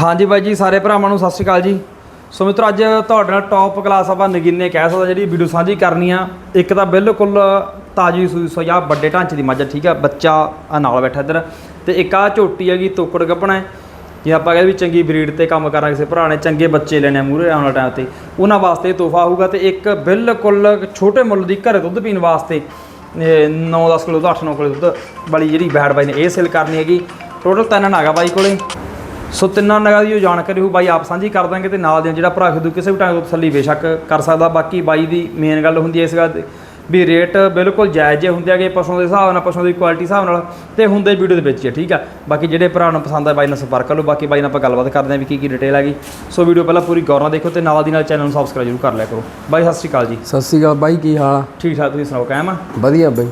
ਹਾਂਜੀ ਬਾਈ ਜੀ, ਸਾਰੇ ਭਰਾਵਾਂ ਨੂੰ ਸਤਿ ਸ਼੍ਰੀ ਅਕਾਲ ਜੀ। ਸੋ ਮਿੱਤਰੋ, ਅੱਜ ਤੁਹਾਡੇ ਨਾਲ ਟੌਪ ਕਲਾਸ ਆਪਾਂ ਨਗੀਨੇ ਕਹਿ ਸਕਦਾ, ਜਿਹੜੀ ਵੀਡੀਓ ਸਾਂਝੀ ਕਰਨੀ ਆ। ਇੱਕ ਤਾਂ ਬਿਲਕੁਲ ਤਾਜੀ ਸੂਈ ਸੋਈ ਆ, ਵੱਡੇ ਢਾਂਚੇ ਦੀ ਮੱਝ ਠੀਕ ਆ? ਬੱਚਾ ਆ ਨਾਲ ਬੈਠਾ ਇੱਧਰ। ਤੇ ਇੱਕ ਆ ਝੋਟੀ ਹੈਗੀ, ਤੋਕੜ ਗੱਪਣਾ ਹੈ। ਜੇ ਆਪਾਂ ਕਹਿੰਦੇ ਵੀ ਚੰਗੀ ਬਰੀਡ ਤੇ ਕੰਮ ਕਰਨਾ ਕਿਸੇ ਭਰਾ ਨੇ, ਚੰਗੇ ਬੱਚੇ ਲੈਣੇ ਮੂਰੇ ਆਉਣ ਵਾਲੇ ਟਾਈਮ ਤੇ। ਉਹਨਾਂ ਵਾਸਤੇ ਤੋਹਫਾ ਹੋਊਗਾ ਤੇ ਇੱਕ ਬਿਲਕੁਲ ਛੋਟੇ ਮੁੱਲ ਦੀ ਘਰੇ ਦੁੱਧ ਪੀਣ ਵਾਸਤੇ 9-10 ਕਿਲੋ ਦਾ 8-9 ਕਿਲੋ ਦੁੱਧ ਵਾਲੀ ਜਿਹੜੀ ਬੈਡ ਬਾਈ ਨੇ, ਇਹ ਸੇਲ ਕਰਨੀ ਹੈਗੀ। ਟੋਟਲ ਤਿੰਨ ਨਾਗਾ ਬਾਈ ਕੋਲੇ। ਸੋ ਤਿੰਨਾਂ ਨਗਾਂ ਦੀ ਜੋ ਜਾਣਕਾਰੀ ਹੋ ਬਾਈ ਆਪ ਸਾਂਝੀ ਕਰ ਦਾਂਗੇ ਤੇ ਨਾਲ ਦੇ ਜਿਹੜਾ ਭਰਾ ਖਿਦੂ ਕਿਸੇ ਵੀ ਟਾਈਮ ਤੋਂ ਤਸੱਲੀ ਬੇਸ਼ੱਕ ਕਰ ਸਕਦਾ। ਬਾਕੀ ਬਾਈ ਦੀ ਮੇਨ ਗੱਲ ਹੁੰਦੀ ਹੈ ਇਸ ਗੱਲ ਦੀ ਵੀ ਰੇਟ ਬਿਲਕੁਲ ਜਾਇਜ਼ ਜੇ ਹੁੰਦੇ ਆਗੇ ਪਸ਼ੂਆਂ ਦੇ ਹਿਸਾਬ ਨਾਲ ਪਸ਼ੂਆਂ ਦੀ ਕੁਆਲਿਟੀ ਹਿਸਾਬ ਨਾਲ ਤੇ ਹੁੰਦੇ ਵੀਡੀਓ ਦੇ ਵਿੱਚ ਹੀ ਆ, ਠੀਕ ਆ? ਬਾਕੀ ਜਿਹੜੇ ਭਰਾ ਨੂੰ ਪਸੰਦ ਆ ਬਾਈ ਨਾਲ ਸੰਪਰਕ ਕਰ ਲਓ। ਬਾਕੀ ਬਾਈ ਨਾਲ ਆਪਾਂ ਗੱਲਬਾਤ ਕਰਦੇ ਹਾਂ ਵੀ ਕੀ ਕੀ ਡਿਟੇਲ ਹੈਗੀ। ਸੋ ਵੀਡੀਓ ਪਹਿਲਾਂ ਪੂਰੀ ਗੌਰ ਨਾਲ ਦੇਖੋ ਤੇ ਨਾਲ ਦੀ ਨਾਲ ਚੈਨਲ ਨੂੰ ਸਬਸਕ੍ਰਾਈਬ ਜ਼ਰੂਰ ਕਰ ਲਿਆ ਕਰੋ। ਬਾਈ ਸਤਿ ਸ਼੍ਰੀ ਅਕਾਲ ਜੀ। ਸਤਿ ਸ਼੍ਰੀ ਅਕਾਲ ਬਾਈ ਕੀ ਹਾਲ ਆ? ਠੀਕ ਠਾਕ ਤੁਸੀਂ ਸੁਣਾਓ ਕਾਇਮ ਆ? ਵਧੀਆ ਬਾਈ।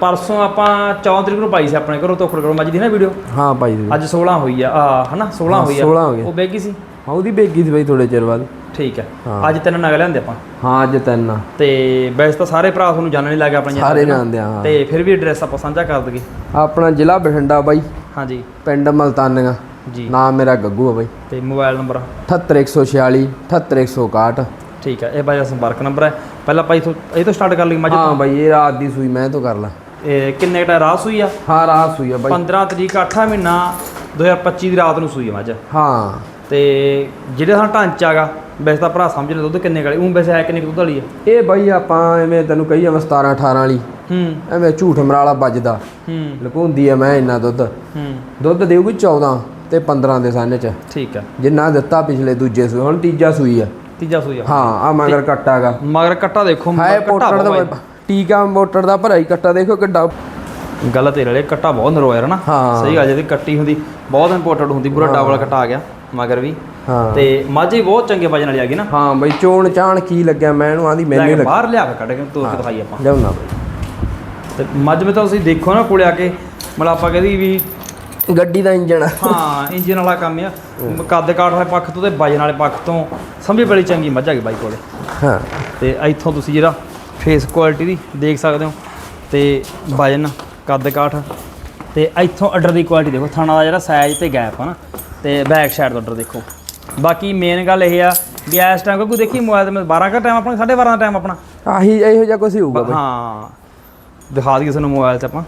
ਪਰਸੋਂ ਆਪਾਂ 14 ਤਰੀਕ ਨੂੰ ਪਾਈ ਸੀ ਆਪਣੇ ਘਰੋਂ ਤੋਖੜ ਕਰੋ ਮੱਝ ਦੀ ਨਾ ਵੀਡੀਓ ਹਾਂ ਬਾਈ ਦੀ ਅੱਜ 16 ਹੋਈ ਆ। ਆ ਹਨਾ? 16 ਹਾਂ, ਹੋਈ ਆ। 16 ਹੋ ਗਈ। ਉਹ ਬੈਗੀ ਸੀ? ਹਾਂ ਉਹਦੀ ਬੇਗੀ ਸੀ ਬਾਈ ਥੋੜੇ ਚਿਰ ਬਾਅਦ। ਠੀਕ ਹੈ। ਅੱਜ ਤਿੰਨ ਨਗ ਲਿਆਂਦੇ ਆਪਾਂ। ਹਾਂ ਅੱਜ ਤਿੰਨ ਤੇ ਵੈਸੇ ਤਾਂ ਸਾਰੇ ਭਰਾ ਤੁਹਾਨੂੰ ਜਾਣਨ ਲੱਗੇ ਆਪਣੀਆਂ ਸਾਰੇ ਜਾਣਦੇ ਆ। ਤੇ ਫਿਰ ਵੀ ਐਡਰੈਸ ਆਪਾਂ ਸਾਂਝਾ ਕਰ ਦਈਏ। ਆਪਣਾ ਜ਼ਿਲ੍ਹਾ ਬਠਿੰਡਾ ਬਾਈ। ਹਾਂਜੀ। ਪਿੰਡ ਮਲਤਾਨੀਆਂ। ਜੀ। ਨਾਮ ਮੇਰਾ ਗੱਗੂ ਆ ਬਾਈ। ਤੇ ਮੋਬਾਈਲ ਨੰਬਰ 78146 78161 ਠੀਕ ਹੈ ਇਹ ਬਾਈ ਦਾ ਸੰਪਰਕ ਨੰਬਰ ਹੈ। ਪਹਿਲਾਂ ਆਪਾਂ ਇਥੋਂ ਇਹ ਤੋਂ ਸਟਾਰਟ ਕਰ ਲਈ ਮੱਝ ਹਾਂ ਬਾਈ ਇਹ ਰਾਤ ਦੀ ਸੂਈ ਮੈਂ ਤੋਂ ਕਰ ਲਾ। ਇਹ ਕਿੰਨੇ ਟਾ ਰਾਤ ਸੂਈ ਆ? ਹਾਂ ਰਾਤ ਸੂਈ ਆ ਬਾਈ। 15 ਤਰੀਕ 8 ਮਹੀਨਾ 2025 ਦੀ ਰਾਤ ਨੂੰ ਸੂਈ ਆ ਮੱਝ। ਹਾਂ। ਤੇ ਜਿਹੜੇ ਹਾਂ ਢਾਂਚਾ ਗਾ ਵੈਸੇ ਤਾਂ ਭਰਾ ਸਮਝ ਲੈ ਦੁੱਧ ਕਿੰਨੇ ਗਲੇ ਉਹ ਵੈਸੇ ਹੈ ਕਿੰਨੇ ਕੁ ਦੁੱਧ ਵਾਲੀ ਆ? ਇਹ ਬਾਈ ਆਪਾਂ ਐਵੇਂ ਤੈਨੂੰ ਕਹੀ ਜਾਵਾਂ 17 18 ਵਾਲੀ। ਹੂੰ। ਐਵੇਂ ਝੂਠ ਮਰਾਲਾ ਵੱਜਦਾ। ਹੂੰ। ਲਕੋਂਦੀ ਆ ਮੈਂ ਇੰਨਾ ਦੁੱਧ। ਹੂੰ। ਦੁੱਧ ਦੇਊਗੀ 14 ਤੇ 15 ਦੇ ਸਾਨੇ ਚ। ਠੀਕ ਹੈ ਜਿੰਨਾ ਦਿੱਤਾ ਪਿਛਲੇ ਦੂਜੇ ਸੂਈ ਹੁਣ ਤੀਜਾ ਸੂਈ ਆ। ਤੀਜਾ ਸੂਈ ਆ। ਹਾਂ ਆ ਮਗਰ ਕੱਟਾਗਾ ਮਗਰ ਕੱਟਾ ਦੇਖੋ ਹਾਏ ਮਗਰ ਕੱਟਾ ਪੋਟੜ ਦਾ ਟੀਕਾ ਮੋਟਰ ਦਾ ਭਰਾਈ ਕੱਟਾ ਦੇਖੋ ਕਿੱਡਾ। ਗੱਲ ਤੇਰੇ ਵਾਲੇ ਕੱਟਾ ਬਹੁਤ ਨਰੋਇਆ ਹੈ ਨਾ। ਹਾਂ। ਸਹੀ ਗੱਲ ਜਿਹਦੀ ਕੱਟੀ ਹੁੰਦੀ ਬਹੁਤ ਇੰਪੋਰਟੈਂਟ ਹੁੰਦੀ ਪੂਰਾ ਡਬਲ ਕੱਟਾ ਆ ਗਿਆ ਮਗਰ ਵੀ। ਹਾਂ। ਤੇ ਮਾਝੀ ਬਹੁਤ ਚੰਗੇ ਵਜਨ ਵਾਲੀ ਆ ਗਈ ਨਾ। ਹਾਂ ਬਈ ਚੋਣ ਚਾਣ ਕੀ ਲੱਗਿਆ ਮੈਂ ਇਹਨੂੰ ਆਂਦੀ ਮੈਨੂੰ ਕੇ ਲੱਗ ਬਾਹਰ ਲਿਆ ਕੇ ਕੱਢ ਕੇ ਤੋੜ ਕੇ ਦਿਖਾਈ ਆਪਾਂ। ਲਿਆਉਣਾ ਬਈ। ਤੇ ਮੱਝ ਵਿੱਚ ਤਾਂ ਤੁਸੀਂ ਦੇਖੋ ਨਾ ਕੋਲੇ ਆ ਕੇ ਮਤਲਬ ਆਪਾਂ ਕਹਦੀ ਵੀ ਗੱਡੀ ਦਾ ਇੰਜਣ ਹਾਂ ਇੰਜਨ ਵਾਲਾ ਕੰਮ ਆ। ਕੱਦ ਕਾਠ ਵਾਲੇ ਪੱਖ ਤੋਂ ਤੇ ਵਜਨ ਵਾਲੇ ਪੱਖ ਤੋਂ ਸੰਭੀ ਬੜੀ ਚੰਗੀ ਮੱਝ ਹੈਗੀ ਬਾਈ ਕੋਲੇ। ਹਾਂ। ਤੇ ਇੱਥੋਂ ਤੁਸੀਂ ਜਿਹੜਾ ਫੇਸ ਕੁਆਲਿਟੀ ਦੀ ਦੇਖ ਸਕਦੇ ਹੋ। ਤੇ ਵਜਨ ਕੱਦ ਕਾਠ ਤੇ ਇੱਥੋਂ ਆਰਡਰ ਦੀ ਕੁਆਲਿਟੀ ਦੇਖੋ। ਥਾਣਾ ਦਾ ਜਿਹੜਾ ਸਾਈਜ਼ ਤੇ ਗੈਪ ਆ ਨਾ ਤੇ ਬੈਕ ਸਾਈਡ ਦਾ ਆਰਡਰ ਦੇਖੋ। ਬਾਕੀ ਮੇਨ ਗੱਲ ਇਹ ਆ ਵੀ ਇਸ ਟਾਈਮ ਕੋਈ ਦੇਖੀ ਮੋਬਾਈਲ ਤੇ ਮੈਂ 12 ਦਾ ਟਾਈਮ ਆਪਣਾ 12:30 ਦਾ ਟਾਈਮ ਆਪਣਾ। ਆਹੀ ਇਹੋ ਜਿਹਾ ਕੁਝ ਹੋਊਗਾ ਬਈ ਹਾਂ। ਦਿਖਾ ਦਈਏ ਤੁਹਾਨੂੰ ਮੋਬਾਈਲ ਤੇ ਆਪਾਂ।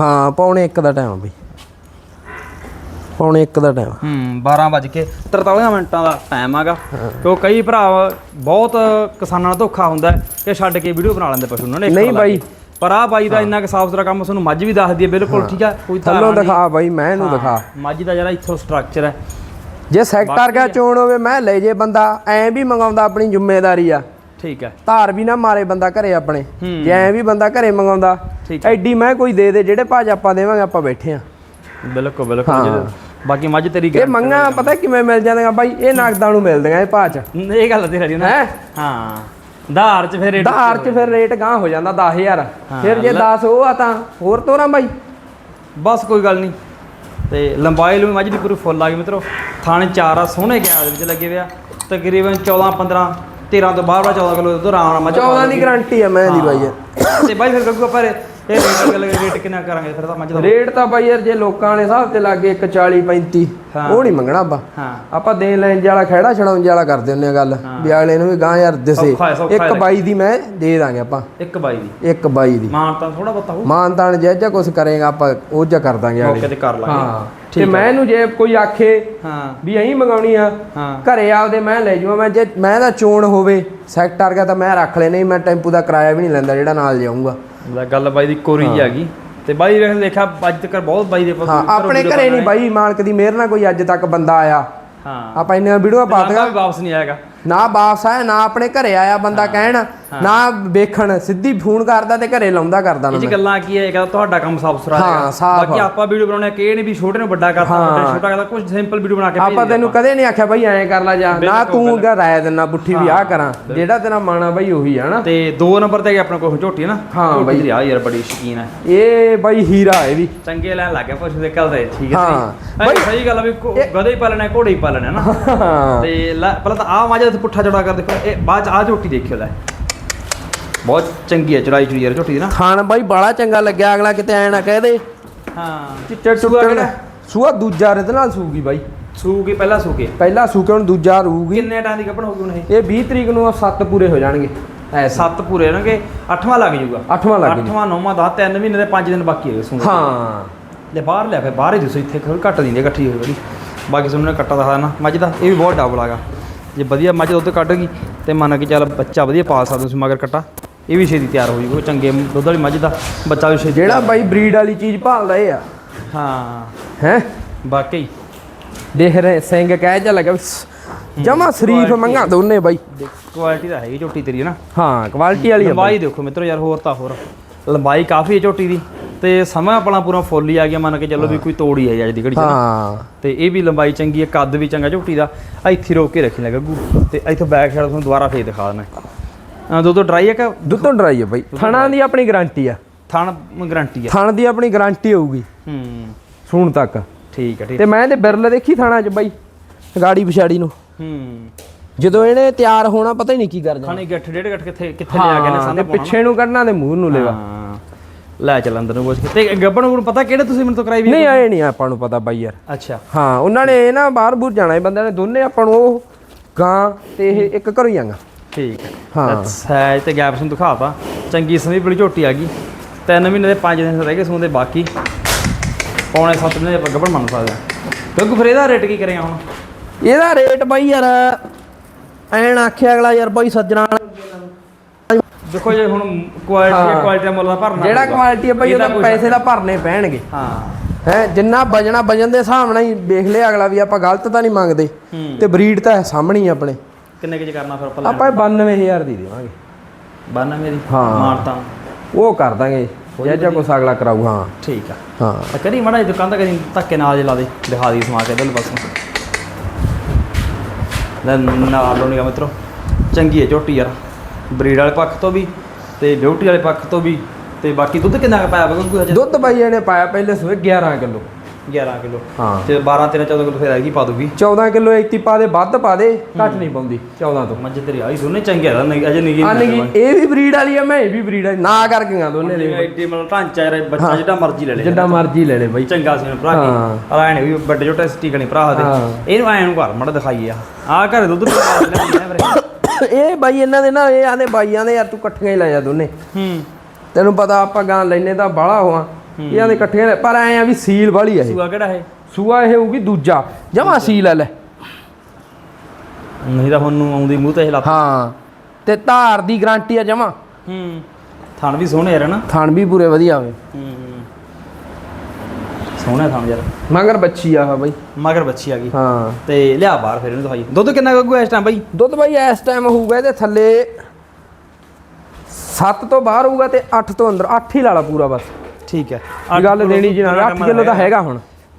ਹਾਂ ਪੌਣੇ 1 ਦਾ ਟਾਈਮ ਬਈ। ਪੌਣੇ 1 ਦਾ ਟਾਈਮ ਹੂੰ 12 ਵੱਜ ਕੇ 43 ਮਿੰਟਾਂ ਦਾ ਟਾਈਮ ਆਗਾ। ਕਿਉਂ ਕਈ ਭਰਾ ਬਹੁਤ ਕਿਸਾਨਾਂ ਨਾਲ ਧੋਖਾ ਹੁੰਦਾ ਕਿ ਛੱਡ ਕੇ ਵੀਡੀਓ ਬਣਾ ਲੈਂਦੇ ਪਸ਼ੂ ਉਹਨਾਂ ਨੇ ਨਹੀਂ ਬਾਈ। ਪਰ ਆ ਬਾਈ ਦਾ ਇੰਨਾ ਕਿ ਸਾਫ਼ ਸੁਥਰਾ ਕੰਮ ਤੁਹਾਨੂੰ ਮੱਝ ਵੀ ਦੱਸਦੀ ਹੈ ਬਿਲਕੁਲ ਠੀਕ ਹੈ ਕੋਈ ਥੱਲੋਂ ਧਾਰਾਂ ਨਹੀਂ। ਦਿਖਾ ਬਾਈ ਮੈਂ ਇਹਨੂੰ ਦਿਖਾ। ਮੱਝ ਦਾ ਜਿਹੜਾ ਇੱਥੋਂ ਸਟਰਕਚਰ ਹੈ। ਜੇ ਸੈਕਟਰ ਗਿਆ ਚੋਣ ਹੋਵੇ ਮੈਂ ਲੈ ਜੇ ਬੰਦਾ ਐ ਵੀ ਮੰਗਾਉਂਦਾ ਆਪਣੀ ਜ਼ਿੰਮੇਵਾਰੀ ਆ। ਠੀਕ ਹੈ। ਧਾਰ ਵੀ ਨਾ ਮਾਰੇ ਬੰਦਾ ਘਰੇ ਆਪਣੇ। ਜੇ ਐ ਵੀ ਬੰਦਾ ਘਰੇ ਮੰਗਾਉਂਦਾ ਐਡੀ ਮੈਂ ਕੋਈ ਦੇ ਦੇ ਜਿਹੜੇ ਭਾਜ ਆਪਾਂ ਦੇਵਾਂਗੇ ਆਪਾਂ ਬੈਠੇ ਆ। ਬਿਲਕੁਲ ਬਿਲਕੁਲ ਬਾਕੀ ਮੱਝ ਤੇਰੀ ਇਹ ਮੰਗਾ ਪਤਾ ਕਿਵੇਂ ਮਿਲ ਜਾਂਦੀਆਂ ਬਾਈ? ਇਹ ਨਗਦਾਂ ਨੂੰ ਮਿਲਦੀਆਂ ਇਹ ਭਾਜ ਇਹ ਗੱਲ ਤੇ ਰਹੀ ਨਾ। ਹੈਂ? ਹਾਂ। ਧਾਰ ਚ ਫਿਰ ਰੇਟ ਧਾਰ ਚ ਫਿਰ ਰੇਟ ਗਾਂ ਹੋ ਜਾਂਦਾ 10000 ਹਾਂ, ਫਿਰ ਜੇ ਲੈ- 10 ਉਹ ਆ ਤਾਂ ਹੋਰ ਤੋਰਾਂ ਬਾਈ। ਬਸ ਕੋਈ ਗੱਲ ਨਹੀਂ। ਤੇ ਲੰਬਾਈ ਨੂੰ ਮੱਝ ਦੀ ਪੂਰੀ ਫੁੱਲ ਆ ਗਈ ਮਿੱਤਰੋ। ਥਾਣੇ ਚਾਰ ਆ ਸੋਹਣੇ ਗਿਆ ਦੇ ਵਿੱਚ ਲੱਗੇ ਹੋਏ ਆ। ਤਕਰੀਬਨ 14 15 13 ਤੋਂ ਬਾਹਰ 14 ਕਿਲੋ ਦੁੱਧ ਆਰਾਮ ਨਾਲ ਮੱਝ ਪਾ 14 ਦੀ। ਗਾਰੰਟੀ ਆ ਮੈਂ ਦੀ ਬਾਈ। ਤੇ ਬਾਈ ਫਿਰ ਗੱਗੂ ਆਪਾਂ ਰੇਟ ਗੱਲ ਰੇਟ ਕਿੰਨਾ ਕਰਾਂਗੇ? ਫਿਰ ਤਾਂ ਮੱਝ ਦਾ ਰੇਟ ਤਾਂ ਬਾਈ ਯਾਰ ਜੇ ਲੋਕਾਂ ਵਾਲੇ ਹਿਸਾਬ ਤੇ ਲੱਗੇ 1 40 35 ਹਾਂ। ਉਹ ਨਹੀਂ ਮੰਗਣਾ ਆਪਾਂ। ਹਾਂ। ਆਪਾਂ ਦੇਣ ਲੈਣ ਵਾਲਾ ਖਹਿੜਾ ਛਡਾਉਣ ਵਾਲਾ ਕਰਦੇ ਹੁੰਨੇ ਆ ਗੱਲ ਵੀ ਅਗਲੇ ਨੂੰ ਵੀ ਗਾਂ ਯਾਰ ਦਿਸੇ। ਸੌਖਾ ਹੈ, ਸੌਖਾ ਇੱਕ ਹੈ। ਬਾਈ ਦੀ ਮੈਂ ਦੇ ਦਾਂਗੇ ਆਪਾਂ। ਇੱਕ ਬਾਈ ਦੀ। ਇੱਕ ਬਾਈ ਦੀ। ਮਾਨ ਤਾਂ ਥੋੜਾ ਬਹੁਤਾ ਹੋਊ। ਮਾਨ ਤਾਨ ਜੇ ਜੇ ਕੁਝ ਕਰੇਗਾ ਆਪਾਂ ਉਹ ਜਿਹਾ ਕਰ ਦਾਂਗੇ ਅਗਲੇ। ਤੇ ਕਰ ਲਾਂਗੇ। ਹਾਂ। ਤੇ ਮੈਂ ਇਹਨੂੰ ਜੇ ਕੋਈ ਆਖੇ ਹਾਂ। ਵੀ ਅਹੀਂ ਮੰਗਾਉਣੀ ਆ ਹਾਂ। ਘਰੇ ਆਪਦੇ ਮੈਂ ਲੈ ਜਾਵਾਂ ਮੈਂ ਜੇ ਮੈਂ ਦਾ ਚੋਣ ਹੋਵੇ ਸੈਕਟਰ ਗਿਆ ਤਾਂ ਮੈਂ ਰੱਖ ਲੈ ਨਹੀਂ ਮੈਂ ਟੈਂਪੂ ਦਾ ਕਿਰਾਇਆ ਵੀ ਨਹੀਂ ਲੈਂਦਾ ਜਿਹੜਾ ਨਾਲ ਜਾਊਂਗਾ ਲੈ ਗੱਲ ਬਾਈ ਦੀ ਕੋਰੀ ਆ ਗਈ ਤੇ ਬਾਈ ਵੇਖ ਦੇਖਿਆ ਅੱਜ ਤੱਕ ਬਹੁਤ ਬਾਈ ਦੇ ਹਾਂ ਆਪਣੇ ਘਰੇ ਨਹੀਂ ਬਾਈ ਮਾਲਕ ਦੀ ਮਿਹਰ ਨਾਲ ਕੋਈ ਅੱਜ ਤੱਕ ਬੰਦਾ ਆਇਆ। ਹਾਂ। ਆਪਾਂ ਇੰਨੀਆਂ ਵੀਡੀਓ ਵੀ ਵਾਪਸ ਨਹੀਂ ਆਏਗਾ। ਨਾ ਵਾਪਸ ਆਇਆ ਨਾ ਆਪਣੇ ਘਰੇ ਆਇਆ ਬੰਦਾ ਕਹਿਣ। ਨਾ ਵੇਖਣ ਸਿੱਧੀ ਫੋਨ ਕਰਦਾ ਤੇ ਘਰੇ ਲਾਉਂਦਾ ਕਰਦਾ ਨਾ ਇਹ ਗੱਲਾਂ ਕੀ ਹੈ ਇਹ ਕਹਿੰਦਾ ਤੁਹਾਡਾ ਕੰਮ ਸਾਫ਼ ਸੁਥਰਾ ਹਾਂ, ਬਾਕੀ ਆ। ਆਪਾਂ ਵੀਡੀਓ ਬਣਾਉਣੇ ਆ ਕਿ ਇਹ ਨਹੀਂ ਵੀ ਛੋਟੇ ਨੂੰ ਵੱਡਾ ਕਰਤਾ ਵੱਡੇ ਛੋਟਾ ਕਰਤਾ ਕੁਝ ਸਿੰਪਲ ਵੀਡੀਓ ਬਣਾ ਕੇ ਆਪਾਂ ਤੈਨੂੰ ਕਦੇ ਨਹੀਂ ਆਖਿਆ ਬਾਈ ਐਂ ਕਰ ਲੈ ਜਾ ਨਾ ਤੂੰ ਗਾ ਰਾਇ ਦਿੰਨਾ ਪੁੱਠੀ ਵੀ ਆਹ ਕਰਾਂ। ਜਿਹੜਾ ਤੇਰਾ ਮਨ ਆ ਬਾਈ ਉਹੀ ਆ ਨਾ। ਤੇ ਦੋ ਨੰਬਰ ਤੇ ਆਪਣੇ ਕੋਲ ਝੋਟੀ ਹੈ ਨਾ ਹਾਂ ਬਾਈ। ਆ ਯਾਰ ਬੜੀ ਸ਼ਕੀਨ ਹੈ ਇਹ ਬਾਈ ਹੀਰਾ ਇਹ ਵੀ। ਚੰਗੇ ਲੈਣ ਲੱਗ ਗਿਆ ਪੁੱਛ ਦੇ ਕੱਲ ਦੇ ਠੀਕ ਹੈ ਹਾਂ। ਸਹੀ। ਬਾਈ ਸਹੀ ਗੱਲ ਆ ਵੀ ਗਧੇ ਹੀ ਪਾਲਣੇ ਘੋੜੇ ਹੀ ਪਾਲਣੇ ਨਾ। ਹਾਂ। ਤੇ ਪਹਿਲਾਂ ਤਾਂ ਆ ਮਾਜਾ ਤੇ ਪੁੱਠਾ ਚੜਾ ਕਰ ਦੇਖੋ ਇਹ ਬਾਅਦ ਚ ਆ ਝੋਟੀ ਦੇਖਿਓ ਲੈ। ਬਹੁਤ ਚੰਗੀ ਹੈ ਚੜਾਈ ਚੁੜੀ ਯਾਰ ਝੋਟੀ ਦੀ ਨਾ। ਖਾਣ ਬਾਈ ਬੜਾ ਚੰਗਾ ਲੱਗਿਆ ਅਗਲਾ ਕਿਤੇ ਐ ਨਾ ਕਹਿ ਦੇ। ਹਾਂ। ਚਿੱਟੜ ਸੂਆ ਟੁੱਟਣ ਕਿਹੜਾ? ਸੂਆ ਦੂਜਾ ਰਿਦ ਨਾਲ ਸੂਗੀ ਬਾਈ। ਸੂ ਕੇ ਪਹਿਲਾਂ ਸੂ ਕੇ ਪਹਿਲਾ ਸੂਕੇ ਹੁਣ ਦੂਜਾ ਰੂਗੀ। ਕਿੰਨੇ ਟਾਈਮ ਦੀ ਗੱਭਣ ਹੋਊਗੀ ਹੁਣ ਇਹ? ਇਹ 20 ਤਰੀਕ ਨੂੰ 7 ਪੂਰੇ ਹੋ ਜਾਣਗੇ ਐਸ। ਸੱਤ ਪੂਰੇ ਹੋਣਗੇ ਅੱਠਵਾਂ ਲੱਗ ਜਾਊਗਾ। ਅੱਠਵਾਂ ਲੱਗ ਜਾਊ। ਅੱਠਵਾਂ ਨੌਵਾਂ ਦਸ ਤਿੰਨ ਮਹੀਨੇ ਦੇ ਪੰਜ ਦਿਨ ਬਾਕੀ ਹੈਗੇ ਸੂ ਹਾਂ। ਲੈ ਬਾਹਰ ਲਿਆ ਫੇ ਬਾਹਰ ਹੀ ਦਿਸੋ ਇੱਥੇ ਖੜ ਘੱਟ ਦਿੰਦੇ ਇਕੱਠੀ ਹੋਈ ਬੜੀ ਬਾਕੀ ਸੁਣਨੇ ਕੱਟਾ ਦਿਖਾ ਦੇਣਾ ਮੱਝ ਦਾ ਇਹ ਵੀ ਬਹੁਤ ਡਬਲ ਆਗਾ ਜੇ ਵਧੀਆ ਮੱਝ ਦੁੱਧ ਕੱਢ ਗਈ ਤੇ ਮੰਨ ਕੇ ਚੱਲ ਬੱਚਾ ਵਧੀਆ ਪਾ ਸਕਦੇ ਤੁਸੀਂ ਮਗਰ ਕੱਟਾ। ਇਹ ਵੀ ਛੇਤੀ ਤਿਆਰ ਹੋ ਜੂਗਾ ਚੰਗੇ ਦੁੱਧ ਵਾਲੀ ਮੱਝ ਦਾ ਬੱਚਾ ਵੀ ਛੇਤੀ ਜਿਹੜਾ ਬਾਈ ਬਰੀਡ ਵਾਲੀ ਚੀਜ਼ ਭਾਲਦਾ ਇਹ ਆ। ਹਾਂ। ਹੈ? ਵਾਕਈ। ਦੇਖ ਰਹੇ ਸਿੰਘ ਕਹਿ ਜਾ ਲੱਗਾ ਜਮਾ ਸ਼ਰੀਫ ਮੰਗਾ ਦੋਨੇ ਬਾਈ। ਕੁਆਲਿਟੀ ਦਾ ਹੈਗੀ ਝੋਟੀ ਤੇਰੀ ਹੈ ਨਾ ਹਾਂ ਕੁਆਲਿਟੀ ਵਾਲੀ ਆ ਬਾਈ। ਲੰਬਾਈ ਦੇਖੋ ਮਿੱਤਰੋ ਯਾਰ ਹੋਰ ਤਾਂ ਹੋਰ। ਲੰਬਾਈ ਕਾਫੀ ਹੈ ਝੋਟੀ ਦੀ ਤੇ ਸਮਾਂ ਆਪਣਾ ਪੂਰਾ ਫੁੱਲ ਹੀ ਆ ਗਿਆ ਮੰਨ ਕੇ ਚੱਲੋ ਵੀ ਕੋਈ ਤੋੜ ਹੀ ਹੈ ਅੱਜ ਦੀ ਘੜੀ। ਹਾਂ। ਤੇ ਇਹ ਵੀ ਲੰਬਾਈ ਚੰਗੀ ਹੈ ਕੱਦ ਵੀ ਚੰਗਾ ਝੋਟੀ ਦਾ। ਆ ਇੱਥੇ ਰੋਕ ਕੇ ਰੱਖੀ ਲੈ ਗੱਗੂ ਤੇ ਇੱਥੋਂ ਬੈਕ ਸਾਈਡ ਤੁਹਾਨੂੰ ਦੁਬਾਰਾ ਫੇਰ ਦਿਖਾ ਦਿੰਦਾ। ਆ ਦੋ ਦੋ ਡਰਾਈ ਹੈ ਕਿ ਦੁੱਧ ਤੋਂ ਡਰਾਈ ਆ ਬਾਈ। ਥਣਾ ਦੀ ਆਪਣੀ ਗਾਰੰਟੀ ਆ। ਥਣ ਗਾਰੰਟੀ ਹੈ ਥਣ ਦੀ ਆਪਣੀ ਗਾਰੰਟੀ ਹੋਊਗੀ। ਹੂੰ। ਸੂਣ ਤੱਕ। ਠੀਕ ਹੈ ਠੀਕ ਤੇ ਮੈਂ ਤੇ ਬਿਰਲ ਦੇਖੀ ਥਾਣਾ ਚ ਬਾਈ ਗਾੜੀ ਪਿਛਾੜੀ ਨੂੰ। ਹੂੰ। ਜਦੋਂ ਇਹਨੇ ਤਿਆਰ ਹੋਣਾ ਪਤਾ ਹੀ ਨਹੀਂ ਕੀ ਕਰ ਜਾਣਾ ਖਾਣੇ ਗੱਠ ਡੇਢ ਗੱਠ ਕਿੱਥੇ ਕਿੱਥੇ ਲਿਆ ਕੇ ਨੇ ਹਾਂ, ਸਾਨੂੰ ਪਿੱਛੇ ਨੂੰ ਕੱਢਣਾ ਤੇ ਮੂੰਹ ਨੂੰ ਹਾਂ। ਲੈ ਚੱਲ ਅੰਦਰ ਨੂੰ ਪੁੱਛ ਕੇ। ਤੇ ਗੱਬਣ ਨੂੰ ਪਤਾ ਕਿਹੜੇ ਤੁਸੀਂ ਮੈਨੂੰ ਤੋਂ ਕਰਾਈ ਵੀ ਨਹੀਂ ਆਏ ਨਹੀਂ ਆਪਾਂ ਨੂੰ ਪਤਾ ਬਾਈ ਯਾਰ। ਅੱਛਾ। ਹਾਂ ਉਹਨਾਂ ਨੇ ਇਹ ਨਾ ਬਾਹਰ ਬੂਰ ਜਾਣਾ ਇਹ ਬੰਦਿਆਂ ਨੇ। ਦੋਨੇ ਆਪਾਂ ਨੂੰ ਉਹ ਗਾਂ ਤੇ ਇਹ ਇੱਕ ਘਰੋਂ ਹੀ ਆਂਗਾ। ਠੀਕ ਹੈ। ਹਾਂ। ਸਾਈਜ਼ ਤੇ ਗੈਪ ਨੂੰ ਦਿਖਾਤਾ ਚੰਗੀ ਸਮੇਂ ਬੜੀ ਝੋਟੀ ਆ ਗਈ। ਤਿੰਨ ਮਹੀਨੇ ਦੇ ਪੰਜ ਦਿਨ ਰਹਿ ਗਏ ਸੂਣ ਦੇ ਬਾਕੀ ਪੌਣੇ ਸੱਤ ਮਹੀਨੇ ਦੇ ਗੱਬਣ ਮੰਨ ਸਕਦੇ ਕਿਉਂਕਿ ਫਿਰ ਇਹਦਾ ਰੇਟ ਕੀ ਕਰੇਗਾ ਹੁਣ? ਇਹਦਾ ਰੇਟ ਬਾਈ ਯਾਰ ਐਨ ਆਖਿਆ ਅਗਲਾ ਯਾਰ ਬਾਈ ਸੱਜਣਾ ਦੇਖੋ ਜੇ ਹੁਣ ਕੁਆਲਿਟੀ। ਕੁਆਲਿਟੀ ਦਾ ਮੁੱਲ ਦਾ ਭਰਨਾ ਜਿਹੜਾ। ਕੁਆਲਿਟੀ ਹੈ ਬਾਈ ਉਹਦਾ ਪੈਸੇ ਦਾ ਭਰਨੇ ਪੈਣਗੇ। ਹਾਂ। ਹੈ ਜਿੰਨਾ ਵਜਣਾ ਵਜਨ ਦੇ ਹਿਸਾਬ ਨਾਲ ਹੀ ਵੇਖ ਲਿਆ ਅਗਲਾ ਵੀ ਆਪਾਂ ਗਲਤ ਤਾਂ ਨਹੀਂ ਮੰਗਦੇ। ਤੇ ਬਰੀਡ ਤਾਂ ਸਾਹਮਣੇ ਆਪਣੇ। ਕਿੰਨੇ ਕੁ ਚ ਕਰਨਾ ਫਿਰ ਆਪਾਂ ਆਪਾਂ ਇਹ 92000 ਦੀ ਦੇਵਾਂਗੇ। 92 ਮੇਰੀ ਹਾਂ। ਮਾਰਤਾ ਉਹ ਕਰ ਦਾਂਗੇ। ਜੇ ਜੇ ਕੁਛ ਅਗਲਾ ਕਰਾਊ ਹਾਂ। ਠੀਕ ਆ। ਹਾਂ। ਤਾਂ ਕਰੀ ਮੜਾ ਦੁਕਾਨ ਤਾਂ ਕਰੀ ਧੱਕੇ ਨਾਲ ਜੇ ਲਾ ਦੇ ਦਿਖਾ ਦੀ ਸਮਾ ਕੇ ਇਧਰ ਪਾਸੋਂ ਲੈ ਨਾਲ ਲੋਨੀਗਾ ਮਿੱਤਰੋ। ਚੰਗੀ ਹੈ ਝੋਟੀ ਯਾਰ। ਬਰੀਡ ਵਾਲੇ ਪੱਖ ਤੋਂ ਵੀ ਤੇ ਡਿਊਟੀ ਵਾਲੇ ਪੱਖ ਤੋਂ ਵੀ ਤੇ ਬਾਕੀ ਦੁੱਧ ਕਿੰਨਾ ਕੁ ਪਾਇਆ ਹਜੇ? ਦੁੱਧ ਬਾਈ ਇਹਨੇ ਪਾਇਆ ਪਹਿਲੇ ਸਵੇ 11 ਕਿਲੋ। 11 ਕਿਲੋ। ਹਾਂ। ਤੇ 12 13 14 ਕਿਲੋ ਫੇਰ ਆਏਗੀ ਪਾ ਦੂਗੀ 14 ਕਿਲੋ ਪਾ ਦੇ ਵੱਧ ਪਾ ਦੇ ਘੱਟ ਨਹੀਂ ਪਾਉਂਦੀ 14 ਤੋਂ। ਮੱਝ ਤੇਰੀ ਆਈ ਦੋਨੇ ਚੰਗੇ ਆ ਨਹੀਂ ਅਜੇ ਨਹੀਂ ਆ ਨਹੀਂ ਇਹ ਵੀ ਬਰੀਡ ਵਾਲੀ ਆ ਮੈਂ ਇਹ ਵੀ ਬਰੀਡ ਵਾਲੀ ਨਾ ਕਰ ਗਈਆਂ ਦੋਨੇ ਦੇ ਐਡੀ ਮਤਲਬ ਢਾਂਚਾ ਯਾਰ ਬੱਚਾ ਜਿਹੜਾ ਮਰਜ਼ੀ ਲੈ ਲੈ। ਜਿੱਦਾਂ ਮਰਜ਼ੀ ਲੈ ਲੈ ਬਾਈ। ਚੰਗਾ ਸੀ ਭਰਾ ਹਾਂ। ਕੀ ਆ ਐਨ ਵੀ ਵੱਡੇ ਛੋਟੇ ਸਟੀਕ ਨਹੀਂ ਭਰਾ ਦੇ। ਹਾਂ। ਇਹਨੂੰ ਐਨ ਨੂੰ ਘਰ ਮੜ ਦਿਖਾਈ ਆ। ਆ ਘਰੇ ਦੁੱਧ ਪਾ ਲੈਂਦੇ ਵੀਰੇ। ਇਹ ਬਾਈ ਇਹਨਾਂ ਦੇ ਨਾ ਇਹ ਆਂਦੇ ਬਾਈਆਂ ਦੇ ਯਾਰ ਤੂੰ ਇਕੱਠੀਆਂ ਹੀ ਲੈ ਜਾ ਦੋਨੇ। ਹੂੰ। ਤੈਨੂੰ ਪਤਾ ਆਪਾਂ ਗਾਂ ਲੈਨੇ ਤਾਂ ਬਾਹਲਾ ਹੋਆ ਇਹ ਆਂਦੇ ਇਕੱਠੀਆਂ ਲੈ- ਪਰ ਐ ਆ ਵੀ ਸੀਲ ਵਾਲੀ ਆ ਇਹ। ਸੂਆ ਕਿਹੜਾ ਹੈ ਸੂਆ ਇਹ ਹੋਊਗੀ ਦੂਜਾ ਜਮਾ ਸੀਲ ਆ ਲੈ। ਨਹੀਂ ਤਾਂ ਹੁਣ ਨੂੰ ਆਉਂਦੀ ਮੂੰਹ ਤੇ ਹਿਲਾ ਹਾਂ ਤੇ ਧਾਰ ਦੀ ਗਾਰੰਟੀ ਆ ਜਮਾ। ਹੂੰ ਥਣ ਵੀ ਸੋਹਣੇ ਯਾਰ ਨਾ ਥਣ ਵੀ ਪੂਰੇ ਵਧੀਆ ਹੋਵੇ ਹੂੰ ਸੋਹਣਾ ਥਣ ਯਾਰ। ਮਗਰ ਬੱਚੀ ਆ ਬਾਈ। ਮਗਰ ਬੱਚੀ ਆ ਗਈ। ਹਾਂ। ਤੇ ਲਿਆ ਬਾਹਰ ਫਿਰ ਇਹਨੂੰ ਦਿਖਾਈ ਦੁੱਧ ਕਿੰਨਾ ਗੱਗੂ ਇਸ ਟਾਈਮ ਬਾਈ? ਦੁੱਧ ਬਾਈ ਇਸ ਟਾਈਮ ਹੋਊਗਾ ਇਹਦੇ ਥੱਲੇ 7 ਤੋਂ ਬਾਹਰ ਹੋਊਗਾ ਤੇ 8 ਤੋਂ ਅੰਦਰ 8 ਹੀ ਲਾ ਲਾ ਪੂਰਾ ਬਸ। ਠੀਕ ਹੈ। ਗੱਲ ਦੇਣੀ ਜੀ ਨਾਲ 8 ਕਿਲੋ ਤਾਂ ਹੈਗਾ ਹੁਣ।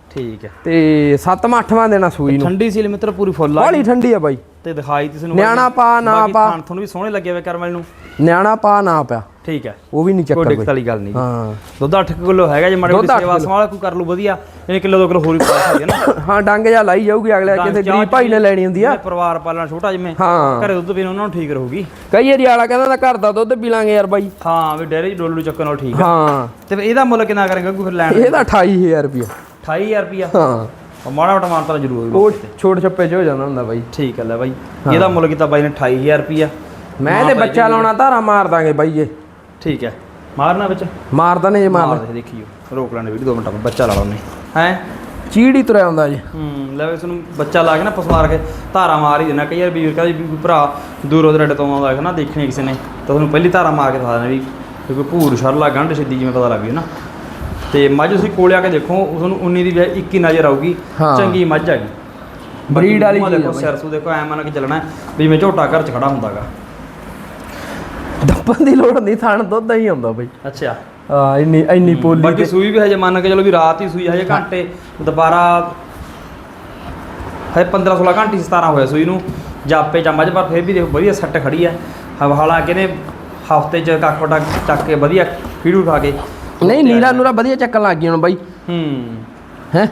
ਠੀਕ ਹੈ। ਤੇ 7ਵਾਂ 8ਵਾਂ ਦੇਣਾ ਸੂਈ ਨੂੰ। ਠੰਡੀ ਸੀ ਮਿੱਤਰ ਪੂਰੀ ਫੁੱਲ ਆ ਬਾਹਲੀ ਠੰਡੀ ਆ ਬਾਈ। ਤੇ ਦਿਖਾਈ ਤੁਸੀਂ ਨੂੰ ਨਿਆਣਾ ਪਾ, ਨਾ ਪਾ। ਤੁਹਾਨੂੰ ਵੀ ਸੋਹਣੇ ਲੱਗੇ ਹੋਏ ਕਰਮਲ ਨੂੰ। ਨਿਆਣਾ ਪਾ ਨਾ ਪਿਆ। ਠੀਕ ਹੈ। ਉਹ ਵੀ ਨਹੀਂ ਕੋਈ ਚੱਕਰ ਦਿੱਕਤ ਕੋਈ। ਵਾਲੀ ਗੱਲ ਨਹੀਂ ਹਾਂ। ਦੁੱਧ 8 ਕਿਲੋ ਹੈਗਾ ਜੇ ਮਾੜੀ ਮੋਟੀ ਸੇਵਾ। ਸੰਭਾਲ ਕੋਈ ਕਰ ਲੂ ਵਧੀਆ। ਇਹਨੇ ਕਿਲੋ ਦੋ ਕਿਲੋ ਹੋਰ ਵੀ ਪਾ ਸਕਦੇ ਨਾ। ਹਾਂ ਡੰਗ ਜਾ ਲਾਈ ਜਾਊਗੀ ਅਗਲੇ ਕਿਸੇ ਗਰੀਬ ਭਾਈ ਨੇ ਲੈਣੀ ਹੁੰਦੀ ਆ। ਪਰਿਵਾਰ ਪਾਲਣਾ ਛੋਟਾ ਜਿਵੇਂ ਘਰੇ ਦੁੱਧ ਪੀਣ ਉਹਨਾਂ ਨੂੰ ਠੀਕ ਰਹੂਗੀ। ਕਈ ਏਰੀ ਵਾਲਾ ਕਹਿੰਦਾ ਤਾਂ ਘਰ ਦਾ ਦੁੱਧ ਪੀ ਲਾਂਗੇ ਯਾਰ ਬਾਈ। ਹਾਂ ਵੀ ਡੇਰੇ ਚ ਡੋਲੂ ਚੱਕਣ ਨਾਲ ਠੀਕ ਹਾਂ। ਤੇ ਇਹਦਾ ਮੁੱਲ ਕਿੰਨਾ ਕਰੇਗਾ ਕੋਈ ਫਿਰ ਲੈਣ ਇਹ ਤਾਂ 28000 ਰੁਪਇਆ 28000 ਰੁਪਿਆ ਹਾਂ। ਉਹ ਮਾੜਾ ਮੋਟਾ ਮਾਨਤਾ ਜ਼ਰੂਰ ਹੋਊਗਾ ਉਹ ਛੋਟ ਛੱਪੇ ਚ ਹੋ ਜਾਂਦਾ ਹੁੰਦਾ ਬਾਈ। ਠੀਕ ਹੈ ਲੈ ਬਾਈ ਇਹਦਾ ਮੁੱਲ ਕੀਤਾ ਬਾਈ ਨੇ 28000 ਰੁਪਿਆ ਮੈਂ ਤੇ ਬੱਚਾ ਲਾਉਣਾ ਧਾਰਾ ਮਾਰ ਦਾਂਗੇ ਬਾਈ ਇਹ। ਠੀਕ ਹੈ। ਮਾਰਨਾ ਵਿੱਚ? ਮਾਰਦਾ ਨੇ ਜੇ ਮਾਰ ਮਾਰ ਦੇ ਦੇਖੀਓ। ਰੋਕ ਲੈਣੇ ਵੀਡੀਓ 2 ਮਿੰਟ ਬੱਚਾ ਲਾ ਲਾਉਨੇ ਹੈ? ਚੀੜੀ ਤੁਰਿਆ ਹੁੰਦਾ ਜੀ। ਹੂੰ ਲੈ ਇਸ ਨੂੰ ਬੱਚਾ ਲਾ ਕੇ ਨਾ ਪਸਮਾਰ ਕੇ ਧਾਰਾ ਮਾਰ ਹੀ ਦੇਣਾ। ਕਈ ਵਾਰ ਵੀਰ ਕਹਿੰਦਾ ਵੀ ਕੋਈ ਭਰਾ ਦੂਰੋਂ ਦਰੜੇ ਤੋਂ ਆਉਂਦਾ ਹੈ ਨਾ ਦੇਖਣੀ ਕਿਸੇ ਨੇ। ਤਾਂ ਤੁਹਾਨੂੰ ਪਹਿਲੀ ਧਾਰਾ ਮਾਰ ਕੇ ਦਿਖਾ ਦੇਣਾ ਵੀ ਵੀ ਕੋਈ ਭੂਰ ਛਰਲਾ ਗੰਢ ਸਿੱਧੀ ਜਿਵੇਂ ਪਤਾ ਲੱਗ ਗਈ ਨਾ। ਤੇ ਮੱਝ ਤੁਸੀਂ ਕੋਲੇ ਆ ਕੇ ਦੇਖੋ ਤੁਹਾਨੂੰ 19 ਦੀ ਬਜਾਏ 21 ਨਜ਼ਰ ਆਊਗੀ। ਹਾਂ। ਚੰਗੀ ਮੱਝ ਹੈਗੀ Breed ਵਾਲੀ ਬਾਕੀ ਚੀਜ਼ ਆ ਦੇਖੋ ਬਾਈ। ਸਿਰਸੂ ਦੇਖੋ ਐ ਮੰਨ ਕੇ ਚੱਲਣਾ ਵੀ ਮੈਂ ਝੋਟਾ ਘਰ ਚ ਖੜਾ ਹੁੰਦਾਗਾ। ਦੱਪਣ ਦੀ ਲੋੜ ਨਹੀਂ ਥਣ ਦੁੱਧ ਹੀ ਆਉਂਦਾ ਬਾਈ। ਅੱਛਾ। ਆ ਇੰਨੀ ਇੰਨੀ ਪੋਲੀ ਬਾਕੀ ਸੂਈ ਵੀ ਹਜੇ ਮੰਨ ਕੇ ਚਲੋ ਵੀ ਰਾਤ ਹੀ ਸੂਈ ਹਜੇ ਘੰਟੇ ਦੁਬਾਰਾ ਹਜੇ 15 16 ਘੰਟੇ 17 ਹੋਇਆ ਸੂਈ ਨੂੰ। ਜਾਪੇ ਜਾਂ ਮੱਝ ਪਰ ਫਿਰ ਵੀ ਦੇਖੋ ਵਧੀਆ ਸੱਟ ਖੜੀ ਹੈ ਹਵਾ ਹਾਲਾਂਕਿ ਨੇ ਹਫ਼ਤੇ ਚ ਕੱਖ ਵਟਾ ਚੱਕ ਕੇ ਵਧੀਆ ਫੀਡ ਉਠਾ ਕੇ ਨਹੀਂ ਨੀਰਾ ਨੂਰਾ ਵਧੀਆ ਚੱਕਣ ਲੱਗ ਗਈ ਹੁਣ ਬਾਈ। ਹੂੰ। ਹੈ?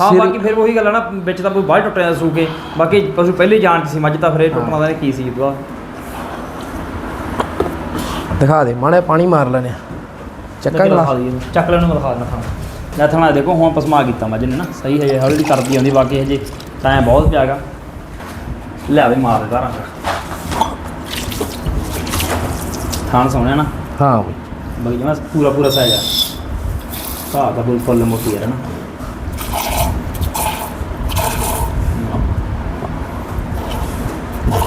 ਹਾਂ ਬਾਕੀ ਫਿਰ ਉਹੀ ਗੱਲ ਆ ਨਾ ਵਿੱਚ ਤਾਂ ਕੋਈ ਬਾਹਰ ਟੁੱਟਿਆ ਸੂ ਕੇ। ਬਾਕੀ ਪਸ਼ੂ ਪਹਿਲੇ ਜਾਣ 'ਚ ਸੀ ਮੱਝ ਤਾਂ ਫਿਰ ਟੁੱਟਣਾ ਦਾ ਕੀ ਸੀ ਦੁਆ। ਦਿਖਾ ਦੇ ਜਿਹਾ ਪਾਣੀ ਮਾਰ ਲੈਣੇ ਚੱਕਾ ਗਲਾ ਚੱਕ ਲੈਣ ਨੂੰ ਦਿਖਾ ਦੇਣਾ ਲੈ ਥਾਣਾ ਦੇਖੋ ਹੁਣ ਪਸਮਾ ਕੀਤਾ ਮੱਝ ਨੇ ਨਾ ਸਹੀ ਹੈ ਹੌਲੀ ਕਰਦੀ ਆਉਂਦੀ ਬਾਕੀ ਹਜੇ ਟਾਈਮ ਬਹੁਤ ਪਿਆਗਾ। ਲੈ ਵੀ ਮਾਰ ਦੇ ਰੰਗ ਖਾਣ ਸੋਹਣਿਆ ਨਾ। ਹਾਂ ਬਈ। ਬਈ ਜਮਾ ਪੂਰਾ ਪੂਰਾ ਸਾਈਜ਼ ਆ। ਦਾ ਫੁੱਲ ਫੁੱਲ ਮੋਟੀ ਹੈ ਨਾ।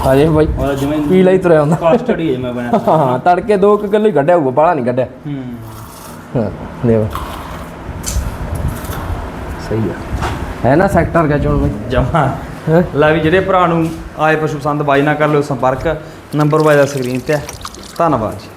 ਹਜੇ ਬਈ ਔਰ ਜਿਵੇਂ ਪੀਲਾ ਹੀ ਤੁਰਿਆ ਹੁੰਦਾ। ਕਾਸਟਡ ਹੀ ਮੈਂ ਬਣਿਆ ਹਾਂ ਤੜਕੇ 2 ਕਿਲੋ ਹੀ ਕੱਢਿਆ ਹੋਊਗਾ ਬਾਹਲਾ ਨਹੀਂ ਕੱਢਿਆ। ਹੂੰ। ਹਾਂ ਦੇਵ ਸਹੀ ਆ। ਹੈ ਨਾ ਸੈਕਟਰ ਕਾ ਚੋਣ ਬਈ? ਜਮਾ? ਲੈ ਵੀ ਜਿਹੜੇ ਭਰਾ ਨੂੰ ਆਏ ਪਸ਼ੂ ਪਸੰਦ ਬਾਈ ਨਾ ਕਰ ਲਿਓ ਸੰਪਰਕ। ਨੰਬਰ ਵਾਈ ਦਾ ਸਕਰੀਨ ਤੇ ਹੈ। ਧੰਨਵਾਦ ਜੀ।